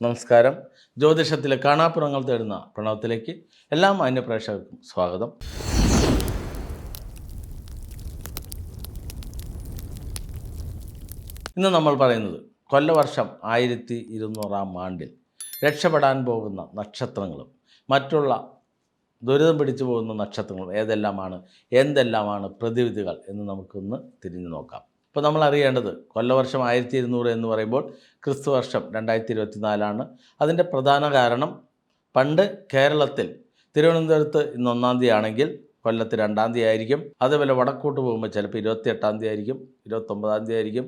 നമസ്കാരം. ജ്യോതിഷത്തിലെ കാണാപ്പുറങ്ങൾ തേടുന്ന പ്രണവത്തിലേക്ക് എല്ലാ മാന്യ പ്രേക്ഷകർക്കും സ്വാഗതം. ഇന്ന് നമ്മൾ പറയുന്നത് കൊല്ലവർഷം ആയിരത്തി ഇരുന്നൂറാം ആണ്ടിൽ രക്ഷപ്പെടാൻ പോകുന്ന നക്ഷത്രങ്ങളും മറ്റുള്ള ദുരിതം പിടിച്ചു പോകുന്ന നക്ഷത്രങ്ങളും ഏതെല്ലാമാണ് എന്തെല്ലാമാണ് പ്രതിവിധികൾ എന്ന് നമുക്കൊന്ന് തിരിഞ്ഞു നോക്കാം. ഇപ്പോൾ നമ്മൾ അറിയേണ്ടത് കൊല്ലവർഷം ആയിരത്തി ഇരുന്നൂറ് എന്ന് പറയുമ്പോൾ ക്രിസ്തു വർഷം രണ്ടായിരത്തി ഇരുപത്തിനാലാണ് അതിന്റെ പ്രധാന കാരണം പണ്ട് കേരളത്തിൽ തിരുവനന്തപുരത്ത് ഇന്ന് ഒന്നാം തീയതി ആണെങ്കിൽ കൊല്ലത്ത് രണ്ടാം തീയതി ആയിരിക്കും അതേപോലെ വടക്കോട്ട് പോകുമ്പോൾ ചിലപ്പോൾ ഇരുപത്തി എട്ടാം തീയതി ആയിരിക്കും ഇരുപത്തൊമ്പതാം തീയതി ആയിരിക്കും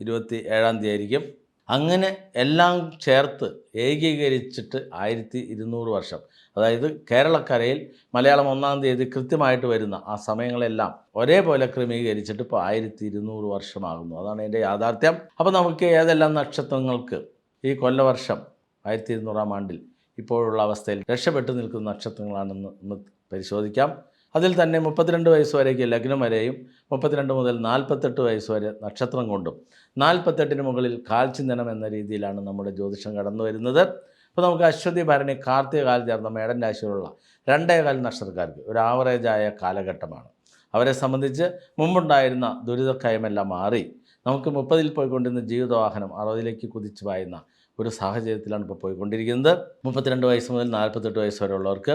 ഇരുപത്തി ഏഴാം തീയതി ആയിരിക്കും അങ്ങനെ എല്ലാം ചേർത്ത് ഏകീകരിച്ചിട്ട് ആയിരത്തി ഇരുന്നൂറ് വർഷം. അതായത് കേരളക്കരയിൽ മലയാളം ഒന്നാം തീയതി കൃത്യമായിട്ട് വരുന്ന ആ സമയങ്ങളെല്ലാം ഒരേപോലെ ക്രമീകരിച്ചിട്ട് ഇപ്പോൾ ആയിരത്തി ഇരുന്നൂറ് വർഷമാകുന്നു. അതാണ് എന്റെ യാഥാർത്ഥ്യം. അപ്പോൾ നമുക്ക് ഏതെല്ലാം നക്ഷത്രങ്ങൾക്ക് ഈ കൊല്ലവർഷം ആയിരത്തി ഇരുന്നൂറാം ആണ്ടിൽ ഇപ്പോഴുള്ള അവസ്ഥയിൽ രക്ഷപ്പെട്ടു നിൽക്കുന്ന നക്ഷത്രങ്ങളാണെന്ന് ഒന്ന് പരിശോധിക്കാം. അതിൽ തന്നെ മുപ്പത്തിരണ്ട് വയസ്സ് വരേക്ക് ലഗ്നം വരെയും മുപ്പത്തിരണ്ട് മുതൽ നാൽപ്പത്തെട്ട് വയസ്സ് വരെ നക്ഷത്രം കൊണ്ടും നാൽപ്പത്തെട്ടിന് മുകളിൽ കാൽചിന്തനം എന്ന രീതിയിലാണ് നമ്മുടെ ജ്യോതിഷം കടന്നു വരുന്നത്. അപ്പോൾ നമുക്ക് അശ്വതി ഭരണി കാർത്തിക കാലം ചേർന്ന മേടൻ രാശിയിലുള്ള രണ്ടേകാൽ നക്ഷത്രക്കാർക്ക് ഒരു ആവറേജായ കാലഘട്ടമാണ്. അവരെ സംബന്ധിച്ച് മുമ്പുണ്ടായിരുന്ന ദുരിതക്കയമെല്ലാം മാറി നമുക്ക് മുപ്പതിൽ പോയിക്കൊണ്ടിരുന്ന ജീവിതവാഹനം അറുപതിലേക്ക് കുതിച്ചു പായുന്ന ഒരു സാഹചര്യത്തിലാണ് ഇപ്പോൾ പോയിക്കൊണ്ടിരിക്കുന്നത്. മുപ്പത്തിരണ്ട് വയസ്സ് മുതൽ നാൽപ്പത്തെട്ട് വയസ്സ് വരെയുള്ളവർക്ക്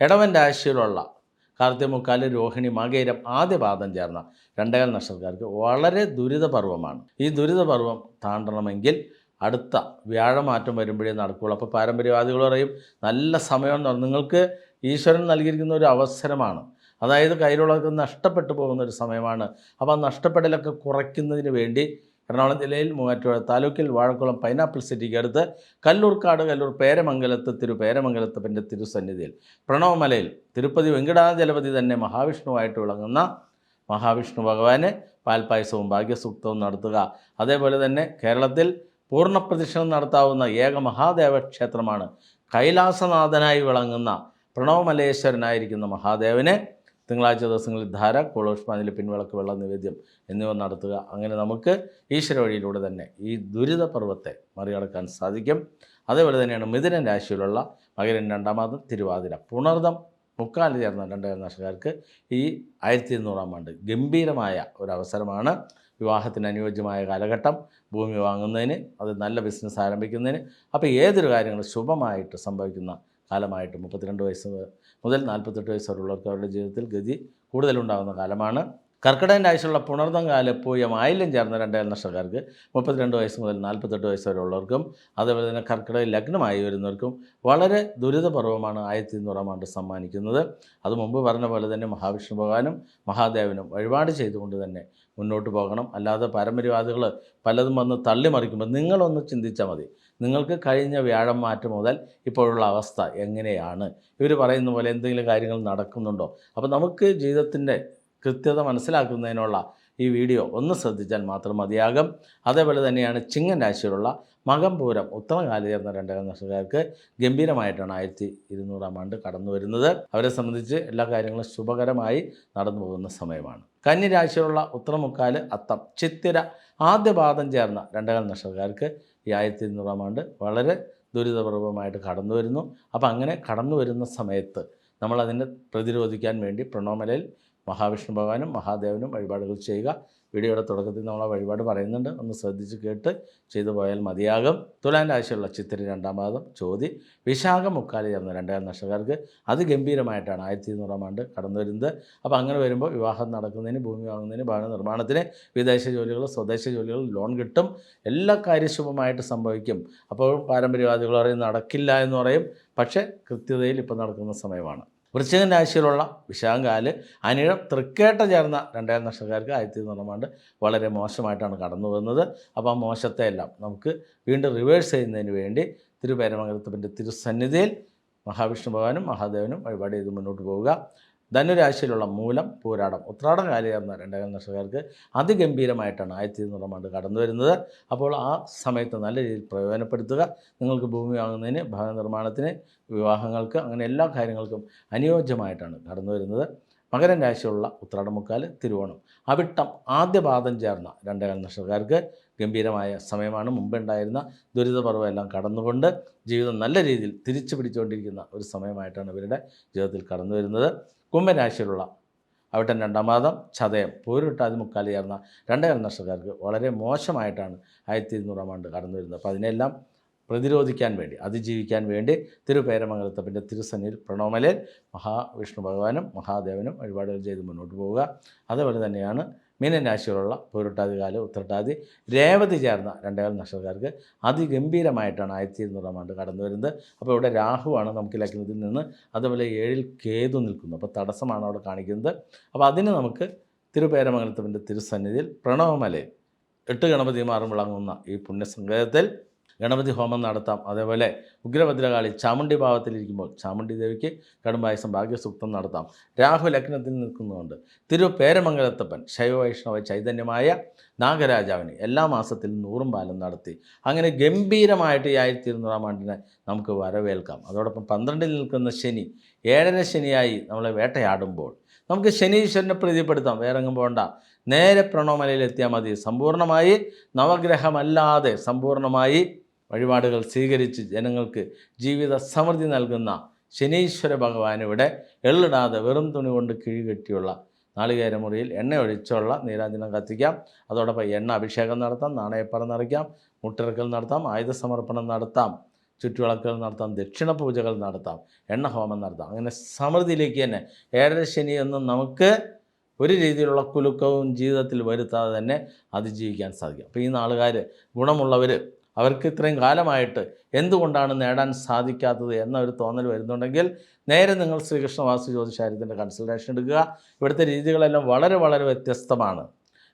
ഇടവൻ രാശിയിലുള്ള കാർത്തികമുക്കാൽ രോഹിണി മകേരം ആദ്യ പാദം ചേർന്ന രണ്ടേകാൽ നക്ഷത്രക്കാർക്ക് വളരെ ദുരിതപർവമാണ് ഈ ദുരിതപർവം താണ്ടണമെങ്കിൽ അടുത്ത വ്യാഴമാറ്റം വരുമ്പോഴേ നടക്കുകയുള്ളൂ അപ്പോൾ പാരമ്പര്യവാദികൾ പറയും നല്ല സമയം എന്ന് പറഞ്ഞാൽ നിങ്ങൾക്ക് ഈശ്വരൻ നൽകിയിരിക്കുന്ന ഒരു അവസരമാണ്. അതായത് കയ്യിലുള്ളവർക്ക് നഷ്ടപ്പെട്ടു പോകുന്ന ഒരു സമയമാണ്. അപ്പോൾ ആ നഷ്ടപ്പെടലൊക്കെ കുറയ്ക്കുന്നതിന് വേണ്ടി എറണാകുളം ജില്ലയിൽ മൂവാറ്റുപുഴ താലൂക്കിൽ വാഴക്കുളം പൈനാപ്പിൾ സിറ്റിക്ക് അടുത്ത് കല്ലൂർക്കാട് കല്ലൂർ പേരമംഗലത്ത് തിരു പേരമംഗലത്തപ്പന്റെ തിരുസന്നിധിയിൽ. പ്രണവമലയിൽ തിരുപ്പതി വെങ്കടാചലപതി തന്നെ മഹാവിഷ്ണുവായിട്ട് വിളങ്ങുന്ന മഹാവിഷ്ണു ഭഗവാന് പാൽപായസവും ഭാഗ്യസൂക്തവും നടത്തുക. അതേപോലെ തന്നെ കേരളത്തിൽ പൂർണപ്രദക്ഷിണം നടത്താവുന്ന ഏക മഹാദേവ ക്ഷേത്രമാണ് കൈലാസനാഥനായി വിളങ്ങുന്ന പ്രണവമലേശ്വരനായിരിക്കുന്ന മഹാദേവന് തിങ്കളാഴ്ച ദിവസങ്ങളിൽ ധാര കുളോഷ്മാനിൽ പിൻവിളക്ക് വെള്ള നിവേദ്യം എന്നിവ നടത്തുക. അങ്ങനെ നമുക്ക് ഈശ്വര വഴിയിലൂടെ തന്നെ ഈ ദുരിത പർവത്തെ മറികടക്കാൻ സാധിക്കും. അതേപോലെ തന്നെയാണ് മിഥുനൻ രാശിയിലുള്ള മകരൻ രണ്ടാമത് തിരുവാതിര. പുണർദം മുക്കാലി ചേർന്ന രണ്ട് നക്ഷത്രക്കാർക്ക് ഈ ആയിരത്തി ഇരുന്നൂറാം ആണ്ട് ഗംഭീരമായ ഒരു അവസരമാണ് വിവാഹത്തിന് അനുയോജ്യമായ കാലഘട്ടം. ഭൂമി വാങ്ങുന്നതിന് അത് നല്ല ബിസിനസ് ആരംഭിക്കുന്നതിന് അപ്പോൾ ഏതൊരു കാര്യങ്ങളും ശുഭമായിട്ട് സംഭവിക്കുന്ന കാലമായിട്ട് മുപ്പത്തിരണ്ട് വയസ്സ് മുതൽ നാൽപ്പത്തെട്ട് വയസ്സ് വരെയുള്ളവർക്ക് അവരുടെ ജീവിതത്തിൽ ഗതി കൂടുതലുണ്ടാകുന്ന കാലമാണ്. കർക്കിടകന്റെ ആഴ്ചയുള്ള കാലപ്പോയം ആയില്ലം ചേർന്ന രണ്ടേൽ നക്ഷത്രക്കാർക്ക് മുപ്പത്തിരണ്ട് വയസ്സ് മുതൽ നാൽപ്പത്തെട്ട് വയസ്സ് വരെയുള്ളവർക്കും അതേപോലെ തന്നെ കർക്കിടക ലഗ്നമായി വരുന്നവർക്കും വളരെ ദുരിതപർവമാണ് ആയിരത്തി ഇരുന്നൂറാം ആണ്ട് സമ്മാനിക്കുന്നത്. അത് മുമ്പ് പറഞ്ഞ പോലെ തന്നെ മഹാവിഷ്ണു ഭഗവാനും മഹാദേവനും വഴിപാട് ചെയ്തുകൊണ്ട് തന്നെ മുന്നോട്ട് പോകണം. അല്ലാതെ പാരമ്പര്യവാദികൾ പലതും വന്ന് തള്ളിമറിക്കുമ്പോൾ നിങ്ങളൊന്ന് ചിന്തിച്ചാൽ മതി. നിങ്ങൾക്ക് കഴിഞ്ഞ വ്യാഴം മാറ്റം മുതൽ ഇപ്പോഴുള്ള അവസ്ഥ എങ്ങനെയാണ്? ഇവർ പറയുന്ന പോലെ എന്തെങ്കിലും കാര്യങ്ങൾ നടക്കുന്നുണ്ടോ? അപ്പോൾ നമുക്ക് ജീവിതത്തിന്റെ കൃത്യത മനസ്സിലാക്കുന്നതിനുള്ള ഈ വീഡിയോ ഒന്ന് ശ്രദ്ധിച്ചാൽ മാത്രം മതിയാകും. അതേപോലെ തന്നെയാണ് ചിങ്ങൻ രാശിയിലുള്ള മകംപൂരം ഉത്തമകാലി ചേർന്ന രണ്ടര നക്ഷത്രക്കാർക്ക് ഗംഭീരമായിട്ടാണ് ആയിരത്തി ഇരുന്നൂറാം ആണ്ട് കടന്നു വരുന്നത്. അവരെ സംബന്ധിച്ച് എല്ലാ കാര്യങ്ങളും ശുഭകരമായി നടന്നു പോകുന്ന സമയമാണ്. കന്നി രാശിയിലുള്ള ഉത്തരമുക്കാൽ അത്തം ചിത്തിര ആദ്യപാദം ചേർന്ന രണ്ടര നക്ഷത്രക്കാർക്ക് ഈ ആയിരത്തി ഇരുന്നൂറാം ആണ്ട് വളരെ ദുരിതപൂർവമായിട്ട് കടന്നു വരുന്നു. അപ്പോൾ അങ്ങനെ കടന്നു വരുന്ന സമയത്ത് നമ്മളതിനെ പ്രതിരോധിക്കാൻ വേണ്ടി പ്രണോമലയിൽ മഹാവിഷ്ണു ഭഗവാനും മഹാദേവനും വഴിപാടുകൾ ചെയ്യുക. വീഡിയോയുടെ തുടക്കത്തിൽ നമ്മൾ ആ വഴിപാട് പറയുന്നുണ്ട്. ഒന്ന് ശ്രദ്ധിച്ച് കേട്ട് ചെയ്തു പോയാൽ മതിയാകും. തുലാൻ രാശിയുള്ള ചിത്തിരി രണ്ടാം പാദം ചോതി. വിശാഖ മുക്കാലി ചേർന്ന രണ്ടാം നക്ഷത്രക്കാർക്ക് അതിഗംഭീരമായിട്ടാണ് ആയിരത്തി ഇരുന്നൂറാം ആണ്ട് കടന്നു വരുന്നത്. അപ്പോൾ അങ്ങനെ വരുമ്പോൾ വിവാഹം നടക്കുന്നതിന് ഭൂമി വാങ്ങുന്നതിന് ഭവന നിർമ്മാണത്തിന് വിദേശ ജോലികൾ സ്വദേശ ജോലികൾ ലോൺ കിട്ടും. എല്ലാ കാര്യശുഭമായിട്ട് സംഭവിക്കും. അപ്പോൾ പാരമ്പര്യവാദികൾ പറയും നടക്കില്ല എന്ന് പറയും. പക്ഷേ കൃത്യതയിൽ ഇപ്പോൾ നടക്കുന്ന സമയമാണ്. വൃശ്ചികൻ രാശിയിലുള്ള വിശാഖാൽ അനിഴം തൃക്കേട്ട ചേർന്ന രണ്ടായിരം നക്ഷത്രക്കാർക്ക് ആയിരത്തി ഇരുന്നൂറാണ്ട് വളരെ മോശമായിട്ടാണ് കടന്നു വന്നത് അപ്പോൾ ആ മോശത്തെ എല്ലാം നമുക്ക് വീണ്ടും റിവേഴ്സ് ചെയ്യുന്നതിന് വേണ്ടി തിരുപേരമംഗലത്തിന്റെ തിരുസന്നിധിയിൽ മഹാവിഷ്ണു ഭഗവാനും മഹാദേവനും വഴിപാട് ചെയ്ത് മുന്നോട്ട് പോവുക. ധനുരാശിയിലുള്ള മൂലം പൂരാടം. ഉത്രാടം കാലി ചേർന്ന രണ്ടായിരം നക്ഷത്രക്കാർക്ക് അതിഗംഭീരമായിട്ടാണ് ആയിരത്തി ഇരുന്നൂറാം ആണ്ട് കടന്നു വരുന്നത് അപ്പോൾ ആ സമയത്ത് നല്ല രീതിയിൽ പ്രയോജനപ്പെടുത്തുക നിങ്ങൾക്ക് ഭൂമി വാങ്ങുന്നതിന് ഭവന നിർമ്മാണത്തിന് വിവാഹങ്ങൾക്ക് അങ്ങനെ എല്ലാ കാര്യങ്ങൾക്കും അനുയോജ്യമായിട്ടാണ് കടന്നു വരുന്നത് മകരൻ രാശിയുള്ള ഉത്രാടമുക്കാൽ തിരുവോണം. അവിട്ടം ആദ്യ പാദം ചേർന്ന രണ്ടേകാൽ നക്ഷത്രക്കാർക്ക് ഗംഭീരമായ സമയമാണ്. മുമ്പുണ്ടായിരുന്ന ദുരിതപർവം എല്ലാം കടന്നുകൊണ്ട് ജീവിതം നല്ല രീതിയിൽ തിരിച്ചു പിടിച്ചുകൊണ്ടിരിക്കുന്ന ഒരു സമയമായിട്ടാണ് ഇവരുടെ ജീവിതത്തിൽ കടന്നു വരുന്നത് കുംഭൻ അവിടെ രണ്ടാം മാതം ചതയം പൂരിട്ടാതി മുക്കാലി ചേർന്ന രണ്ടേകാൽ നക്ഷത്രക്കാർക്ക് വളരെ മോശമായിട്ടാണ് ആയിരത്തി ഇരുന്നൂറാം ആണ്ട് കടന്നു വരുന്നത്. അപ്പോൾ അതിനെല്ലാം പ്രതിരോധിക്കാൻ വേണ്ടി അതിജീവിക്കാൻ വേണ്ടി തിരുപേരമംഗലത്തപ്പന്റെ തിരുസന്നിയിൽ പ്രണോമലയിൽ മഹാവിഷ്ണു ഭഗവാനും മഹാദേവനും വഴിപാടുകൾ ചെയ്ത് മുന്നോട്ട് പോവുക. അതുപോലെ തന്നെയാണ് മീനൻ രാശിയിലുള്ള പൂരുട്ടാതികാൽ ഉത്രട്ടാതി. രേവതി ചേർന്ന രണ്ടേകാൽ നക്ഷത്രക്കാർക്ക് അതിഗംഭീരമായിട്ടാണ് ആയിരത്തി ഇരുന്നൂറാം ആണ്ട് കടന്നു വരുന്നത്. അപ്പോൾ ഇവിടെ രാഹുവാണ് നമുക്ക് ലഗ്നത്തിൽ നിന്ന് അതുപോലെ ഏഴിൽ കേതു നിൽക്കുന്നു. അപ്പോൾ തടസ്സമാണ് അവിടെ കാണിക്കുന്നത്. അപ്പോൾ അതിന് നമുക്ക് തിരുപേരമംഗലത്തിന്റെ തിരുസന്നിധിയിൽ പ്രണവമലയിൽ എട്ട് ഗണപതിമാറും വിളങ്ങുന്ന ഈ പുണ്യസങ്കേതത്തിൽ ഗണപതി ഹോമം നടത്താം. അതേപോലെ ഉഗ്രഭദ്രകാളി ചാമുണ്ടി ഭാവത്തിലിരിക്കുമ്പോൾ ചാമുണ്ടി ദേവിക്ക് കടുംബായസം ഭാഗ്യസൂക്തം നടത്താം. രാഹു ലഗ്നത്തിൽ നിൽക്കുന്നതുകൊണ്ട് തിരു പേരമംഗലത്തപ്പൻ ശൈവവൈഷ്ണവ ചൈതന്യമായ നാഗരാജാവിന് എല്ലാ മാസത്തിലും നൂറും പാലം നടത്തി. അങ്ങനെ ഗംഭീരമായിട്ട് ഈ ആയിരത്തി ഇരുന്നൂറാം ആണ്ടിനെ നമുക്ക് വരവേൽക്കാം. അതോടൊപ്പം പന്ത്രണ്ടിൽ നിൽക്കുന്ന ശനി ഏഴര ശനിയായി നമ്മളെ വേട്ടയാടുമ്പോൾ നമുക്ക് ശനീശ്വരനെ പ്രീതിപ്പെടുത്താം. വേറെ എങ്ങും പോകണ്ട നേരെ പ്രണവമലയിൽ എത്തിയാൽ മതി. സമ്പൂർണമായി നവഗ്രഹമല്ലാതെ സമ്പൂർണമായി വഴിപാടുകൾ സ്വീകരിച്ച് ജനങ്ങൾക്ക് ജീവിത സമൃദ്ധി നൽകുന്ന ശനീശ്വര ഭഗവാൻ ഇവിടെ എള്ളിടാതെ വെറും തുണി കൊണ്ട് കിഴികെട്ടിയുള്ള നാളികേര മുറിയിൽ എണ്ണ ഒഴിച്ചുള്ള നീരാഞ്ജനം കത്തിക്കാം. അതോടൊപ്പം എണ്ണ അഭിഷേകം നടത്താം നാണയപ്പറ നിറയ്ക്കാം മുട്ടിറക്കൽ നടത്താം ആയുധ സമർപ്പണം നടത്താം ചുറ്റുവിളക്കുകൾ നടത്താം ദക്ഷിണ പൂജകൾ നടത്താം എണ്ണ ഹോമം നടത്താം. അങ്ങനെ സമൃദ്ധിയിലേക്ക് തന്നെ ഏഴര ശനി എന്നും നമുക്ക് ഒരു രീതിയിലുള്ള കുലുക്കവും ജീവിതത്തിൽ വരുത്താതെ തന്നെ അതിജീവിക്കാൻ സാധിക്കും. അപ്പോൾ ഈ നാളുകാർ ഗുണമുള്ളവർ അവർക്ക് ഇത്രയും കാലമായിട്ട് എന്തുകൊണ്ടാണ് നേടാൻ സാധിക്കാത്തത് എന്ന ഒരു തോന്നൽ വരുന്നുണ്ടെങ്കിൽ നേരെ നിങ്ങൾ ശ്രീകൃഷ്ണ വാസ്തു ജ്യോതിഷാര്യത്തിന്റെ കൺസൾട്ടേഷൻ എടുക്കുക. ഇവിടുത്തെ രീതികളെല്ലാം വളരെ വളരെ വ്യത്യസ്തമാണ്.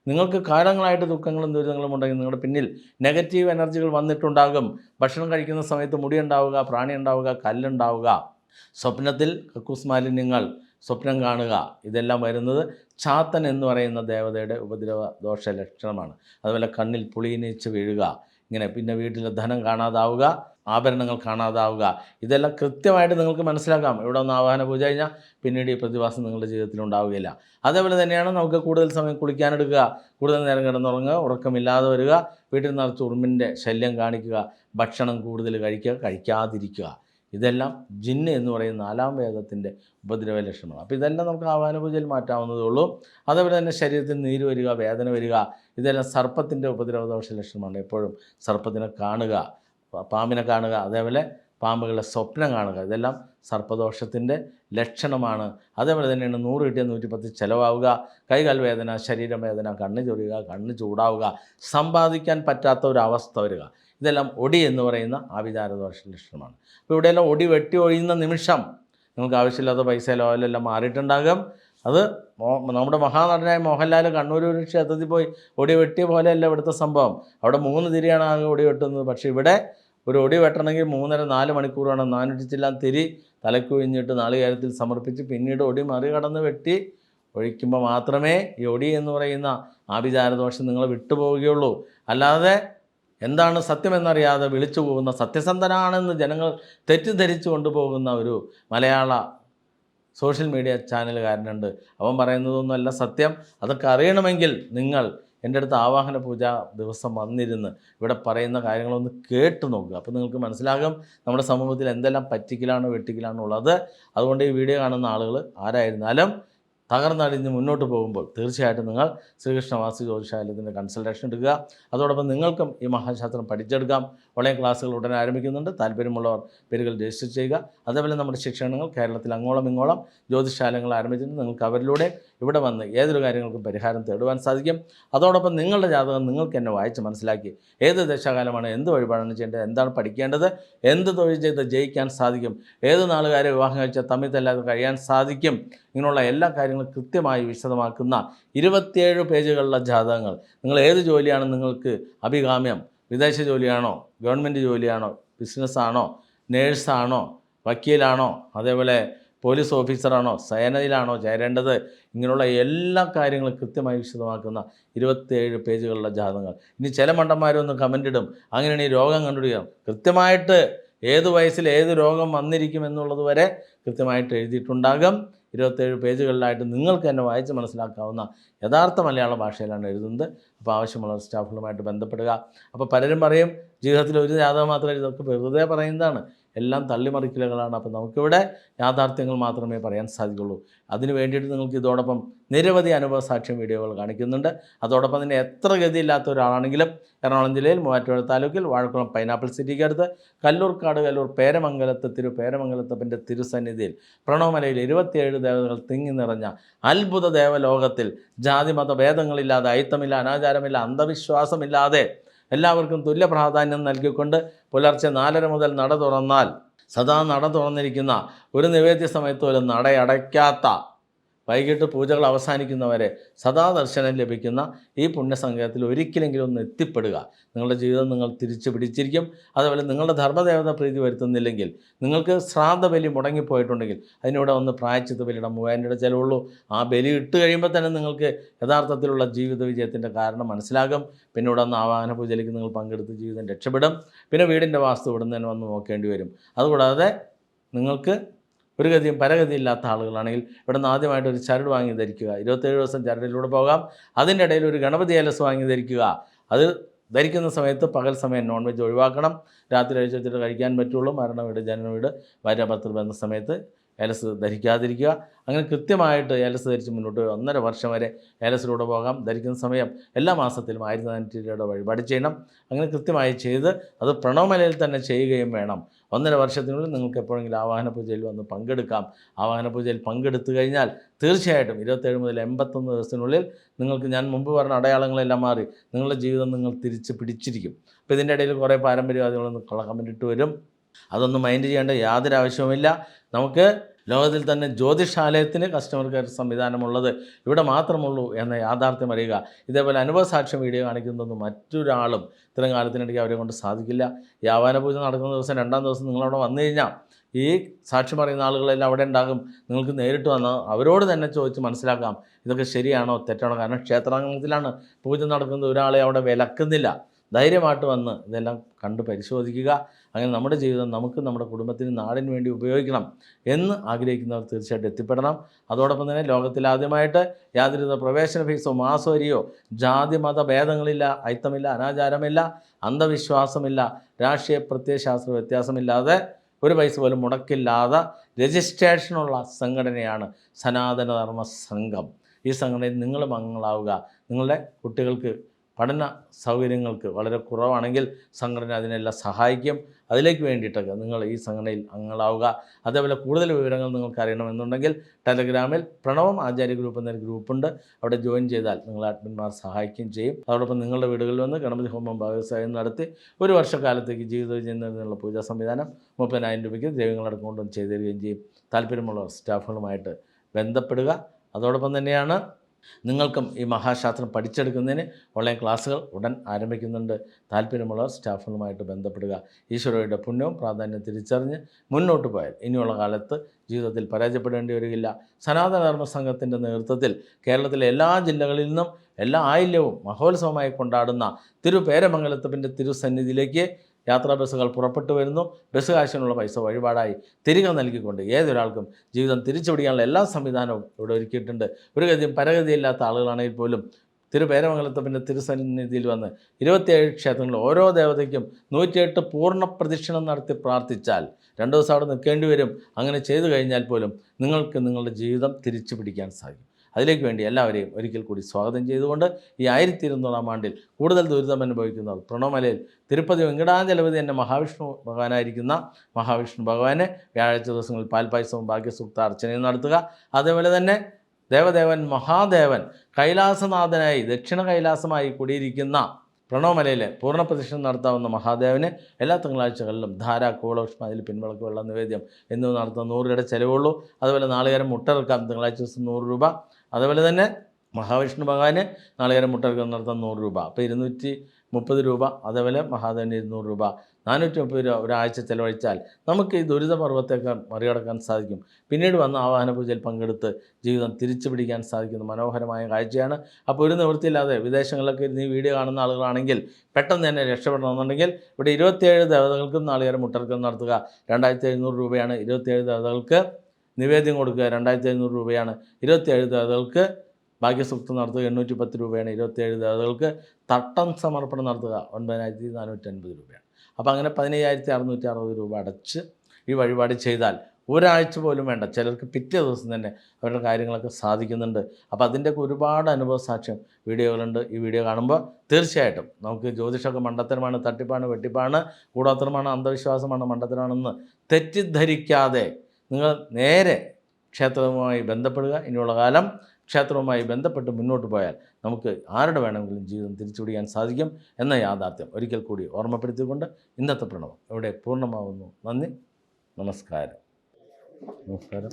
നിങ്ങൾക്ക് കാലങ്ങളായിട്ട് ദുഃഖങ്ങളും ദുരിതങ്ങളും ഉണ്ടെങ്കിൽ നിങ്ങളുടെ പിന്നിൽ നെഗറ്റീവ് എനർജികൾ വന്നിട്ടുണ്ടാകും. ഭക്ഷണം കഴിക്കുന്ന സമയത്ത് മുടി ഉണ്ടാവുക പ്രാണി ഉണ്ടാവുക കല്ലുണ്ടാവുക. സ്വപ്നത്തിൽ കക്കൂസ് മാലിന്യങ്ങൾ സ്വപ്നം കാണുക ഇതെല്ലാം വരുന്നത് ചാത്തൻ എന്ന് പറയുന്ന ദേവതയുടെ ഉപദ്രവ ദോഷ ലക്ഷണമാണ്. അതുപോലെ കണ്ണിൽ പുളിയിനീച്ച് വീഴുക ഇങ്ങനെ പിന്നെ വീട്ടിൽ ധനം കാണാതാവുക ആഭരണങ്ങൾ കാണാതാവുക. ഇതെല്ലാം കൃത്യമായിട്ട് നിങ്ങൾക്ക് മനസ്സിലാക്കാം. ഇവിടെ ഒന്ന് ആവാഹന പൂജ കഴിഞ്ഞാൽ പിന്നീട് ഈ പ്രതിഭാസം നിങ്ങളുടെ ജീവിതത്തിൽ ഉണ്ടാവുകയില്ല. അതേപോലെ തന്നെയാണ് നമുക്ക് കൂടുതൽ സമയം കുളിക്കാനെടുക്കുക കൂടുതൽ നേരം കിടന്നുറങ്ങുക ഉറക്കമില്ലാതെ വരിക വീട്ടിൽ നിറച്ച് ഉറുമ്പിന്റെ ശല്യം കാണിക്കുക ഭക്ഷണം കൂടുതൽ കഴിക്കുക കഴിക്കാതിരിക്കുക. ഇതെല്ലാം ജിന്ന് എന്ന് പറയുന്ന നാലാം വേദത്തിന്റെ ഉപദ്രവ ലക്ഷണമാണ്. അപ്പോൾ ഇതെല്ലാം നമുക്ക് ആവാന പൂജയിൽ മാറ്റാവുന്നതേ ഉള്ളൂ. അതേപോലെ തന്നെ ശരീരത്തിൽ നീര് വരിക വേദന വരിക ഇതെല്ലാം സർപ്പത്തിന്റെ ഉപദ്രവദോഷ ലക്ഷണമാണ്. എപ്പോഴും സർപ്പത്തിനെ കാണുക പാമ്പിനെ കാണുക അതേപോലെ പാമ്പുകളെ സ്വപ്നം കാണുക ഇതെല്ലാം സർപ്പദോഷത്തിന്റെ ലക്ഷണമാണ്. അതേപോലെ തന്നെയാണ് നൂറ് കിട്ടിയ നൂറ്റിപ്പത്ത് ചിലവാവുക കൈകാൽ വേദന ശരീരം വേദന കണ്ണ് ചൊറിയുക കണ്ണ് ചൂടാവുക സമ്പാദിക്കാൻ പറ്റാത്ത ഒരു അവസ്ഥ വരിക. ഇതെല്ലാം ഒടി എന്ന് പറയുന്ന ആവിചാരദോഷ ലക്ഷണമാണ്. അപ്പോൾ ഇവിടെയെല്ലാം ഒടി വെട്ടി ഒഴിയുന്ന നിമിഷം നിങ്ങൾക്ക് ആവശ്യമില്ലാത്ത പൈസ ലോലെല്ലാം മാറിയിട്ടുണ്ടാകും. അത് നമ്മുടെ മഹാനടനായ മോഹൻലാൽ കണ്ണൂർ ഒരു ക്ഷേത്രത്തിൽ പോയി ഒടി വെട്ടിയ പോലെയല്ല ഇവിടുത്തെ സംഭവം. അവിടെ മൂന്ന് തിരിയാണ് ആകെ ഒടി വെട്ടുന്നത്. പക്ഷേ ഇവിടെ ഒരു ഒടി വെട്ടണമെങ്കിൽ മൂന്നര നാല് മണിക്കൂർ വേണം. നാനൂറ്റിച്ചെല്ലാം തിരി തലക്ക് ഒഴിഞ്ഞിട്ട് നാളികേരത്തിൽ സമർപ്പിച്ച് പിന്നീട് ഒടി മറികടന്ന് വെട്ടി ഒഴിക്കുമ്പോൾ മാത്രമേ ഈ ഒടി എന്ന് പറയുന്ന ആഭിചാരദോഷം നിങ്ങൾ വിട്ടുപോവുകയുള്ളൂ. അല്ലാതെ എന്താണ് സത്യമെന്നറിയാതെ വിളിച്ചു പോകുന്ന സത്യസന്ധനാണെന്ന് ജനങ്ങൾ തെറ്റിദ്ധരിച്ചു കൊണ്ടുപോകുന്ന ഒരു മലയാള സോഷ്യൽ മീഡിയ ചാനലുകാരനുണ്ട്. അവൻ പറയുന്നതൊന്നുമല്ല സത്യം. അതൊക്കെ അറിയണമെങ്കിൽ നിങ്ങൾ എന്റെ അടുത്ത് ആവാഹന പൂജ ദിവസം വന്നിരുന്ന് ഇവിടെ പറയുന്ന കാര്യങ്ങളൊന്ന് കേട്ട് നോക്കുക. അപ്പോൾ നിങ്ങൾക്ക് മനസ്സിലാകും നമ്മുടെ സമൂഹത്തിൽ എന്തെല്ലാം പറ്റിക്കലാണ് വെട്ടിക്കലാണ് ഉള്ളത് അതുകൊണ്ട് ഈ വീഡിയോ കാണുന്ന ആളുകൾ ആരായിരുന്നാലും തകർന്നടിഞ്ഞ് മുന്നോട്ട് പോകുമ്പോൾ തീർച്ചയായിട്ടും നിങ്ങൾ ശ്രീകൃഷ്ണവാസി ജ്യോതിഷാലയത്തിന്റെ കൺസൾട്ടേഷൻ എടുക്കുക. അതോടൊപ്പം നിങ്ങൾക്കും ഈ മഹാശാസ്ത്രം പഠിച്ചെടുക്കാം. ഓൺലൈൻ ക്ലാസ്സുകൾ ഉടനെ ആരംഭിക്കുന്നുണ്ട്. താല്പര്യമുള്ളവർ പേരുകൾ രജിസ്റ്റർ ചെയ്യുക. അതേപോലെ നമ്മുടെ ശിക്ഷണങ്ങൾ കേരളത്തിൽ അങ്ങോളം ഇങ്ങോളം ജ്യോതിശാലങ്ങൾ ആരംഭിച്ചിട്ടുണ്ട്. നിങ്ങൾക്ക് അവരിലൂടെ ഇവിടെ വന്ന് ഏതൊരു കാര്യങ്ങൾക്കും പരിഹാരം തേടുവാൻ സാധിക്കും. അതോടൊപ്പം നിങ്ങളുടെ ജാതകം നിങ്ങൾക്ക് എന്നെ വായിച്ച് മനസ്സിലാക്കി ഏത് ദശാകാലമാണ് എന്ത് വഴിപാടാണ് ചെയ്യേണ്ടത് എന്താണ് പഠിക്കേണ്ടത് എന്ത് തൊഴിൽ ചെയ്ത് ജയിക്കാൻ സാധിക്കും ഏത് നാളുകാരെ വിവാഹം കഴിച്ചാൽ തമ്മിൽ തല്ലാതെ കഴിയാൻ സാധിക്കും ഇങ്ങനെയുള്ള എല്ലാ കാര്യങ്ങളും കൃത്യമായി വിശദമാക്കുന്ന ഇരുപത്തിയേഴ് പേജുകളുള്ള ജാതകങ്ങൾ. നിങ്ങൾ ഏത് ജോലിയാണ് നിങ്ങൾക്ക് അഭികാമ്യം? വിദേശ ജോലിയാണോ? ഗവൺമെന്റ് ജോലിയാണോ? ബിസിനസ്സാണോ നേഴ്സാണോ വക്കീലാണോ? അതേപോലെ പോലീസ് ഓഫീസറാണോ സേനയിലാണോ ചേരേണ്ടത്? ഇങ്ങനെയുള്ള എല്ലാ കാര്യങ്ങളും കൃത്യമായി വിശദമാക്കുന്ന ഇരുപത്തിയേഴ് പേജുകളുള്ള ജാതകങ്ങൾ. ഇനി ചില മണ്ടന്മാരൊന്ന് കമന്റ് ഇടും. അങ്ങനെയാണ് ഈ രോഗം കണ്ടുപിടിക്കാം. കൃത്യമായിട്ട് ഏത് വയസ്സിൽ ഏത് രോഗം വന്നിരിക്കും എന്നുള്ളത് വരെ കൃത്യമായിട്ട് എഴുതിയിട്ടുണ്ടാകും. ഇരുപത്തേഴ് പേജുകളിലായിട്ട് നിങ്ങൾക്ക് തന്നെ വായിച്ച് മനസ്സിലാക്കാവുന്ന യഥാർത്ഥ മലയാള ഭാഷയിലാണ് എഴുതുന്നത്. അപ്പോൾ ആവശ്യമുള്ള സ്റ്റാഫുകളുമായിട്ട് ബന്ധപ്പെടുക. അപ്പോൾ പലരും പറയും ജീവിതത്തിൽ ഒരു ജാതകം മാത്രമേ ഇതൊക്കെ വെറുതെ പറയുന്നതാണ്. എല്ലാം തള്ളിമറിക്കലുകളാണ്. അപ്പോൾ നമുക്കിവിടെ യാഥാർത്ഥ്യങ്ങൾ മാത്രമേ പറയാൻ സാധിക്കുള്ളൂ. അതിന് വേണ്ടിയിട്ട് നിങ്ങൾക്ക് ഇതോടൊപ്പം നിരവധി അനുഭവ സാക്ഷ്യം വീഡിയോകൾ കാണിക്കുന്നുണ്ട്. അതോടൊപ്പം തന്നെ എത്ര ഗതിയില്ലാത്ത ഒരാളാണെങ്കിലും എറണാകുളം ജില്ലയിൽ മൂവാറ്റുപുഴ താലൂക്കിൽ വാഴക്കുളം പൈനാപ്പിൾ സിറ്റിക്ക് അടുത്ത് കല്ലൂർക്കാട് കല്ലൂർ പേരമംഗലത്ത് തിരു പേരമംഗലത്തപ്പന്റെ തിരുസന്നിധിയിൽ പ്രണവമലയിൽ ഇരുപത്തിയേഴ് ദേവതകൾ തിങ്ങി നിറഞ്ഞ അത്ഭുത ദേവലോകത്തിൽ ജാതിമത ഭേദങ്ങളില്ലാതെ അയിത്തമില്ല അനാചാരമില്ല അന്ധവിശ്വാസമില്ലാതെ എല്ലാവർക്കും തുല്യ പ്രാധാന്യം നൽകിക്കൊണ്ട് പുലർച്ചെ നാലര മുതൽ നട തുറന്നാൽ സദാ നട തുറന്നിരിക്കുന്ന ഒരു നിവേദ്യ സമയത്ത് പോലും നടയടയ്ക്കാത്ത വൈകിട്ട് പൂജകൾ അവസാനിക്കുന്നവരെ സദാ ദർശനം ലഭിക്കുന്ന ഈ പുണ്യസംഘത്തിൽ ഒരിക്കലെങ്കിലും ഒന്ന് എത്തിപ്പെടുക. നിങ്ങളുടെ ജീവിതം നിങ്ങൾ തിരിച്ചു പിടിച്ചിരിക്കും. അതുപോലെ നിങ്ങളുടെ ധർമ്മദേവത പ്രീതി വരുത്തുന്നില്ലെങ്കിൽ നിങ്ങൾക്ക് ശ്രാദ്ധ ബലി മുടങ്ങിപ്പോയിട്ടുണ്ടെങ്കിൽ അതിനൂടെ ഒന്ന് പ്രായച്ചിത്ത ബലിയുടെ മൂവായിരം രൂപ ചിലവുള്ളൂ. ആ ബലി ഇട്ട് കഴിയുമ്പോൾ തന്നെ നിങ്ങൾക്ക് യഥാർത്ഥത്തിലുള്ള ജീവിത വിജയത്തിന്റെ കാരണം മനസ്സിലാകും. പിന്നെ ഇവിടെ ഒന്ന് ആവാഹന പൂജയിലേക്ക് നിങ്ങൾ പങ്കെടുത്ത് ജീവിതം രക്ഷപ്പെടും. പിന്നെ വീടിന്റെ വാസ്തു ഇവിടെ നിന്ന് തന്നെ വന്ന് നോക്കേണ്ടി വരും. അതുകൂടാതെ നിങ്ങൾക്ക് ഒരു ഗതിയും പരഗതിയില്ലാത്ത ആളുകളാണെങ്കിൽ ഇവിടെ നിന്ന് ആദ്യമായിട്ട് ഒരു ചരട് വാങ്ങി ധരിക്കുക. ഇരുപത്തേഴ് ദിവസം ചരടിലൂടെ പോകാം. അതിന്റെ ഇടയിൽ ഒരു ഗണപതി ഏലസ് വാങ്ങി ധരിക്കുക. അത് ധരിക്കുന്ന സമയത്ത് പകൽ സമയം നോൺ വെജ് ഒഴിവാക്കണം. രാത്രി കഴിച്ച് വെച്ചിട്ട് കഴിക്കാൻ പറ്റുള്ളൂ. മരണ വീട് ജനന വീട് ഭാര്യ ബന്ധ സമയത്ത് ഏലസ് ധരിക്കാതിരിക്കുക. അങ്ങനെ കൃത്യമായിട്ട് ഏലസ് ധരിച്ച് മുന്നോട്ട് ഒന്നര വർഷം വരെ ഏലസിലൂടെ പോകാം. ധരിക്കുന്ന സമയം എല്ലാ മാസത്തിലും ആയിരത്തി നാനൂറ്റി രൂപയുടെ വഴിപാട് ചെയ്യണം അങ്ങനെ കൃത്യമായി ചെയ്ത് അത് പ്രണവമലയിൽ തന്നെ ചെയ്യുകയും വേണം. ഒന്നര വർഷത്തിനുള്ളിൽ നിങ്ങൾക്ക് എപ്പോഴെങ്കിലും ആവാഹന പൂജയിൽ വന്ന് പങ്കെടുക്കാം. ആവാഹന പൂജയിൽ പങ്കെടുത്തു കഴിഞ്ഞാൽ തീർച്ചയായിട്ടും ഇരുപത്തേഴ് മുതൽ എൺപത്തൊന്ന് ദിവസത്തിനുള്ളിൽ നിങ്ങൾക്ക് ഞാൻ മുമ്പ് പറഞ്ഞ അടയാളങ്ങളെല്ലാം മാറി നിങ്ങളുടെ ജീവിതം നിങ്ങൾ തിരിച്ച് പിടിച്ചിരിക്കും. അപ്പോൾ ഇതിന്റെ ഇടയിൽ കുറേ പാരമ്പര്യവാദികളൊന്ന് കള കമന്റ് വരും. അതൊന്നും മൈൻഡ് ചെയ്യേണ്ട യാതൊരു ആവശ്യവുമില്ല നമുക്ക് ലോകത്തിൽ തന്നെ ജ്യോതിഷാലയത്തിന് കസ്റ്റമർ കെയർ സംവിധാനമുള്ളത് ഇവിടെ മാത്രമുള്ളൂ എന്ന യാഥാർത്ഥ്യം അറിയുക. ഇതേപോലെ അനുഭവ സാക്ഷ്യം വീഡിയോ കാണിക്കുന്നതൊന്നും മറ്റൊരാളും ഇത്രയും കാലത്തിനിടയ്ക്ക് അവരെ കൊണ്ട് സാധിക്കില്ല. യാവാന പൂജ നടക്കുന്ന ദിവസം രണ്ടാം ദിവസം നിങ്ങളവിടെ വന്നു കഴിഞ്ഞാൽ ഈ സാക്ഷ്യം പറയുന്ന ആളുകളെല്ലാം അവിടെ ഉണ്ടാകും. നിങ്ങൾക്ക് നേരിട്ട് വന്ന് അവരോട് തന്നെ ചോദിച്ച് മനസ്സിലാക്കാം. ഇതൊക്കെ ശരിയാണോ? തെറ്റാണോ? കാരണം ക്ഷേത്രാംഗണത്തിലാണ് പൂജ നടക്കുന്നത്. ഒരാളെ അവിടെ വിലക്കുന്നില്ല. ധൈര്യമായിട്ട് വന്ന് ഇതെല്ലാം കണ്ട് പരിശോധിക്കുക. അങ്ങനെ നമ്മുടെ ജീവിതം നമുക്ക് നമ്മുടെ കുടുംബത്തിന് നാടിന് വേണ്ടി ഉപയോഗിക്കണം എന്ന് ആഗ്രഹിക്കുന്നവർ തീർച്ചയായിട്ടും എത്തിപ്പെടണം. അതോടൊപ്പം തന്നെ ലോകത്തിൽ ആദ്യമായിട്ട് യാതൊരുവിധ പ്രവേശന ഫീസോ മാസോരിയോ ജാതി മത ഭേദങ്ങളില്ല അയിത്തമില്ല അനാചാരമില്ല അന്ധവിശ്വാസമില്ല രാഷ്ട്രീയ പ്രത്യയശാസ്ത്ര വ്യത്യാസമില്ലാതെ ഒരു പൈസ പോലും മുടക്കില്ലാതെ രജിസ്ട്രേഷനുള്ള സംഘടനയാണ് സനാതനധർമ്മ സംഘം. ഈ സംഘടനയിൽ നിങ്ങളും അംഗങ്ങളാവുക. നിങ്ങളുടെ കുട്ടികൾക്ക് പഠന സൗകര്യങ്ങൾക്ക് വളരെ കുറവാണെങ്കിൽ സംഘടന അതിനെല്ലാം സഹായിക്കും. അതിലേക്ക് വേണ്ടിയിട്ടൊക്കെ നിങ്ങൾ ഈ സംഘടനയിൽ അംഗങ്ങളാവുക. അതേപോലെ കൂടുതൽ വിവരങ്ങൾ നിങ്ങൾക്ക് അറിയണമെന്നുണ്ടെങ്കിൽ ടെലഗ്രാമിൽ പ്രണവം ആചാര്യ ഗ്രൂപ്പ് എന്നൊരു ഗ്രൂപ്പുണ്ട്. അവിടെ ജോയിൻ ചെയ്താൽ നിങ്ങൾ അഡ്മിന്മാർ സഹായിക്കുകയും ചെയ്യും. അതോടൊപ്പം നിങ്ങളുടെ വീടുകളിൽ വന്ന് ഗണപതി ഹോമം ഭാഗവസായം നടത്തി ഒരു വർഷക്കാലത്തേക്ക് ജീവിത വിജയം നേടുന്നതിനുള്ള പൂജാ സംവിധാനം മുപ്പതിനായിരം രൂപയ്ക്ക് ദൈവങ്ങളടക്കം കൊണ്ടും ചെയ്തു തരികയും ചെയ്യും. താല്പര്യമുള്ള സ്റ്റാഫുകളുമായിട്ട് ബന്ധപ്പെടുക. അതോടൊപ്പം തന്നെയാണ് നിങ്ങൾക്കും ഈ മഹാശാസ്ത്രം പഠിച്ചെടുക്കുന്നതിന് ഓൺലൈൻ ക്ലാസ്സുകൾ ഉടൻ ആരംഭിക്കുന്നുണ്ട്. താല്പര്യമുള്ളവർ സ്റ്റാഫുകളുമായിട്ട് ബന്ധപ്പെടുക. ഈശ്വരയുടെ പുണ്യവും പ്രാധാന്യം തിരിച്ചറിഞ്ഞ് മുന്നോട്ട് പോയാൽ ഇനിയുള്ള കാലത്ത് ജീവിതത്തിൽ പരാജയപ്പെടേണ്ടി വരികയില്ല. സനാതനധർമ്മ സംഘത്തിന്റെ നേതൃത്വത്തിൽ കേരളത്തിലെ എല്ലാ ജില്ലകളിൽ നിന്നും എല്ലാ ആയില്യവും മഹോത്സവമായി കൊണ്ടാടുന്ന തിരുപേരമംഗലത്തിന്റെ തിരുസന്നിധിയിലേക്ക് യാത്രാ ബസ്സുകൾ പുറപ്പെട്ടു വരുന്നു. ബസ് കാശിനുള്ള പൈസ വഴിപാടായി തിരികെ നൽകിക്കൊണ്ട് ഏതൊരാൾക്കും ജീവിതം തിരിച്ചുപിടിക്കാനുള്ള എല്ലാ സംവിധാനവും ഇവിടെ ഒരുക്കിയിട്ടുണ്ട്. ഒരു ഗതിയും പരഗതിയില്ലാത്ത ആളുകളാണെങ്കിൽ പോലും തിരുപേരമംഗലത്തപ്പന്റെ തിരുസന്നിധിയിൽ വന്ന് ഇരുപത്തിയേഴ് ക്ഷേത്രങ്ങളിൽ ഓരോ ദേവതയ്ക്കും നൂറ്റിയെട്ട് പൂർണ പ്രദക്ഷിണം നടത്തി പ്രാർത്ഥിച്ചാൽ രണ്ട് ദിവസം അവിടെ നിൽക്കേണ്ടി വരും. അങ്ങനെ ചെയ്തു കഴിഞ്ഞാൽ പോലും നിങ്ങൾക്ക് നിങ്ങളുടെ ജീവിതം തിരിച്ചു പിടിക്കാൻ സാധിക്കും. അതിലേക്ക് വേണ്ടി എല്ലാവരെയും ഒരിക്കൽ കൂടി സ്വാഗതം ചെയ്തുകൊണ്ട് ഈ ആയിരത്തി ഇരുന്നൂറാം ആണ്ടിൽ കൂടുതൽ ദുരിതം അനുഭവിക്കുന്നവർ പ്രണവമലയിൽ തിരുപ്പതി വെങ്കടാചലപതി എന്ന മഹാവിഷ്ണു ഭഗവാനായിരിക്കുന്ന മഹാവിഷ്ണു ഭഗവാനെ വ്യാഴാഴ്ച ദിവസങ്ങളിൽ പാൽപായസവും ഭാഗ്യസൂക്ത അർച്ചനയും നടത്തുക. അതേപോലെ തന്നെ ദേവദേവൻ മഹാദേവൻ കൈലാസനാഥനായി ദക്ഷിണ കൈലാസമായി കൂടിയിരിക്കുന്ന പ്രണവമലയിലെ പൂർണ പ്രദക്ഷിണം നടത്താവുന്ന മഹാദേവന് എല്ലാ തിങ്കളാഴ്ചകളിലും ധാര കൂളോഷ്മ അതിൽ പിൻവിളക്ക് വെള്ള നിവേദ്യം എന്നിവ നടത്തുന്ന നൂറ് രൂപയുടെ ചിലവുള്ളൂ. അതുപോലെ നാളികേരം മുട്ടറക്കാം തിങ്കളാഴ്ച ദിവസം നൂറ് രൂപ. അതുപോലെ തന്നെ മഹാവിഷ്ണു ഭഗവാന് നാളികേരം മുട്ടർക്കം നടത്താൻ നൂറ് രൂപ. അപ്പോൾ ഇരുന്നൂറ്റി മുപ്പത് രൂപ അതേപോലെ മഹാദേവന് ഇരുന്നൂറ് രൂപ. നാനൂറ്റി മുപ്പത് രൂപ ഒരാഴ്ച ചിലവഴിച്ചാൽ നമുക്ക് ഈ ദുരിതപർവത്തൊക്കെ മറികടക്കാൻ സാധിക്കും. പിന്നീട് വന്ന ആവാഹന പൂജയിൽ പങ്കെടുത്ത് ജീവിതം തിരിച്ചു പിടിക്കാൻ സാധിക്കുന്ന മനോഹരമായ കാഴ്ചയാണ്. അപ്പോൾ ഒരു നിവൃത്തിയില്ലാതെ വിദേശങ്ങളിലൊക്കെ ഇരുന്ന് ഈ വീഡിയോ കാണുന്ന ആളുകളാണെങ്കിൽ പെട്ടെന്ന് തന്നെ രക്ഷപ്പെടണമെന്നുണ്ടെങ്കിൽ ഇവിടെ ഇരുപത്തിയേഴ് ദേവതകൾക്കും നാളികേരം മുട്ടർക്കം നടത്തുക. രണ്ടായിരത്തി എഴുന്നൂറ് രൂപയാണ് ഇരുപത്തിയേഴ് ദേവതകൾക്ക് നിവേദ്യം കൊടുക്കുക രണ്ടായിരത്തി അഞ്ഞൂറ് രൂപയാണ്. ഇരുപത്തിയേഴ് ദേവതകൾക്ക് ഭാഗ്യസൂക്തം നടത്തുക എണ്ണൂറ്റി പത്ത് രൂപയാണ്. ഇരുപത്തിയേഴ് ദേവതകൾക്ക് തട്ടം സമർപ്പണം നടത്തുക ഒൻപതിനായിരത്തി നാനൂറ്റി അൻപത് രൂപയാണ്. അപ്പോൾ അങ്ങനെ പതിനയ്യായിരത്തി അറുന്നൂറ്റി അറുപത് രൂപ അടച്ച് ഈ വഴിപാട് ചെയ്താൽ ഒരാഴ്ച പോലും വേണ്ട. ചിലർക്ക് പിറ്റേ ദിവസം തന്നെ അവരുടെ കാര്യങ്ങളൊക്കെ സാധിക്കുന്നുണ്ട്. അപ്പോൾ അതിന്റെയൊക്കെ ഒരുപാട് അനുഭവ സാക്ഷ്യം വീഡിയോകളുണ്ട്. ഈ വീഡിയോ കാണുമ്പോൾ തീർച്ചയായിട്ടും നമുക്ക് ജ്യോതിഷമൊക്കെ മണ്ടത്തരമാണ് തട്ടിപ്പാണ് വെട്ടിപ്പാണ് കൂടോത്രമാണ് അന്ധവിശ്വാസമാണ് മണ്ടത്തരമാണെന്ന് തെറ്റിദ്ധരിക്കാതെ നിങ്ങൾ നേരെ ക്ഷേത്രവുമായി ബന്ധപ്പെടുക. ഇനിയുള്ള കാലം ക്ഷേത്രവുമായി ബന്ധപ്പെട്ട് മുന്നോട്ട് പോയാൽ നമുക്ക് ആരുടെ വേണമെങ്കിലും ജീവിതം തിരിച്ചുപിടിക്കാൻ സാധിക്കും എന്ന യാഥാർത്ഥ്യം ഒരിക്കൽ കൂടി ഓർമ്മപ്പെടുത്തിക്കൊണ്ട് ഇന്നത്തെ പ്രണവം ഇവിടെ പൂർണമാവുന്നു. നന്ദി. നമസ്കാരം. നമസ്കാരം.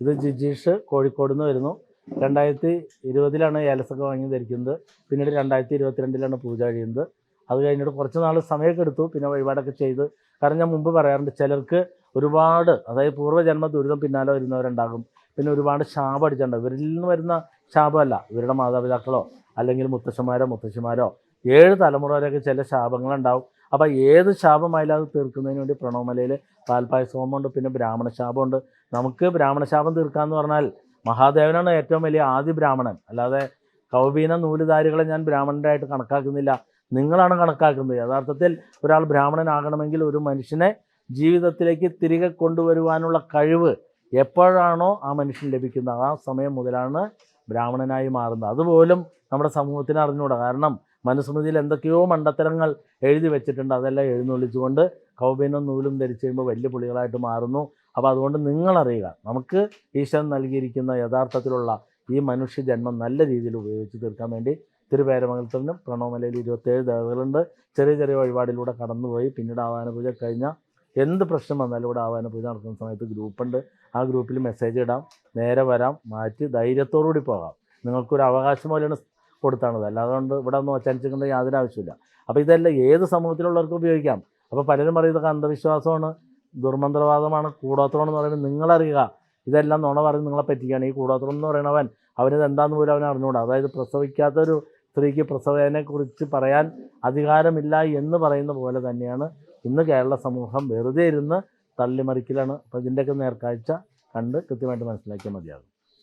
ഇത് ജിജീഷ് കോഴിക്കോട് നിന്ന് വരുന്നു. രണ്ടായിരത്തി ഇരുപതിലാണ് ഏലസൊക്കെ വാങ്ങി ധരിക്കുന്നത്. പിന്നീട് രണ്ടായിരത്തി ഇരുപത്തിരണ്ടിലാണ് പൂജ കഴിയുന്നത്. അത് കഴിഞ്ഞിട്ട് കുറച്ച് നാൾ സമയമൊക്കെ എടുത്തു. പിന്നെ വഴിപാടൊക്കെ ചെയ്ത്. കാരണം ഞാൻ മുമ്പ് പറയാറുണ്ട് ചിലർക്ക് ഒരുപാട് അതായത് പൂർവജന്മ ദുരിതം പിന്നാലെ വരുന്നവരുണ്ടാകും. പിന്നെ ഒരുപാട് ശാപം അടിച്ചിട്ടുണ്ട്. ഇവരിൽ നിന്ന് വരുന്ന ശാപമല്ല ഇവരുടെ മാതാപിതാക്കളോ അല്ലെങ്കിൽ മുത്തശ്ശന്മാരോ മുത്തശ്ശിമാരോ. ഏഴ് തലമുറ വരെയൊക്കെ ചില ശാപങ്ങളുണ്ടാവും. അപ്പോൾ ഏത് ശാപമായാലും അത് തീർക്കുന്നതിന് വേണ്ടി പ്രണവമലയിൽ സോമുണ്ട് പിന്നെ ബ്രാഹ്മണ ശാപമുണ്ട് നമുക്ക് ബ്രാഹ്മണ ശാപം തീർക്കാമെന്ന് പറഞ്ഞാൽ മഹാദേവനാണ് ഏറ്റവും വലിയ ആദ്യ ബ്രാഹ്മണൻ. അല്ലാതെ കൗബീന നൂലുധാരികളെ ഞാൻ ബ്രാഹ്മണരായിട്ട് കണക്കാക്കുന്നില്ല. നിങ്ങളാണ് കണക്കാക്കുന്നത്. യഥാർത്ഥത്തിൽ ഒരാൾ ബ്രാഹ്മണനാകണമെങ്കിൽ ഒരു മനുഷ്യനെ ജീവിതത്തിലേക്ക് തിരികെ കൊണ്ടുവരുവാനുള്ള കഴിവ് എപ്പോഴാണോ ആ മനുഷ്യൻ ലഭിക്കുന്നത്. ആ സമയം മുതലാണ് ബ്രാഹ്മണനായി മാറുന്നത്. അതുപോലും നമ്മുടെ സമൂഹത്തിന് അറിഞ്ഞുകൂടാ. കാരണം മനുസ്മൃതിയിൽ എന്തൊക്കെയോ മണ്ടത്തരങ്ങൾ എഴുതി വെച്ചിട്ടുണ്ട്. അതെല്ലാം എഴുന്നള്ളിച്ചുകൊണ്ട് കൗബീനും നൂലും ധരിച്ചു കഴിയുമ്പോൾ വലിയ പുളികളായിട്ട് മാറുന്നു. അപ്പോൾ അതുകൊണ്ട് നിങ്ങളറിയുക നമുക്ക് ഈശ്വരൻ നൽകിയിരിക്കുന്ന യഥാർത്ഥത്തിലുള്ള ഈ മനുഷ്യ ജന്മം നല്ല രീതിയിൽ ഉപയോഗിച്ച് തീർക്കാൻ വേണ്ടി തിരുപേരമംഗലത്തിനും പ്രണവമലയിൽ ഇരുപത്തേഴ് ദേവതകളുണ്ട്. ചെറിയ ചെറിയ വഴിപാടിലൂടെ കടന്നുപോയി. പിന്നീട് ആവാന പൂജ കഴിഞ്ഞാൽ എന്ത് പ്രശ്നം വന്നാലും ഇവിടെ ആവാന നടത്തുന്ന സമയത്ത് ഗ്രൂപ്പുണ്ട്. ആ ഗ്രൂപ്പിൽ മെസ്സേജ് ഇടാം. നേരെ വരാം. മാറ്റി ധൈര്യത്തോടുകൂടി പോകാം. നിങ്ങൾക്കൊരു അവകാശം പോലെയാണ് കൊടുത്താണത്. അല്ലാതെ കൊണ്ട് ഇവിടെ ഒന്നും ഒച്ചനിച്ചിട്ടുണ്ട് യാതൊരു ആവശ്യമില്ല അപ്പോൾ ഇതെല്ലാം ഏത് സമൂഹത്തിലുള്ളവർക്കും ഉപയോഗിക്കാം? അപ്പോൾ പലരും പറയുന്നത് അന്ധവിശ്വാസമാണ് ദുർമന്ത്രവാദമാണ് കൂടോത്രം പറയുന്നത് നിങ്ങളറിയുക. ഇതെല്ലാം നുണ പറഞ്ഞ് നിങ്ങളെ പറ്റിക്കുകയാണ്. ഈ കൂടോത്രം എന്ന് പറയണവൻ അവനിത് എന്താന്ന് പോലും അവൻ അറിഞ്ഞുകൂടാ. അതായത് പ്രസവിക്കാത്തൊരു സ്ത്രീക്ക് പ്രസവേനെക്കുറിച്ച് പറയാൻ അധികാരമില്ല എന്ന് പറയുന്ന പോലെ തന്നെയാണ് ഇന്ന് കേരള സമൂഹം വെറുതെ ഇരുന്ന് തള്ളിമറിക്കലാണ്. അപ്പോൾ ഇതിന്റെയൊക്കെ നേർക്കാഴ്ച കണ്ട് കൃത്യമായിട്ട് മനസ്സിലാക്കിയാൽ മതിയാകും.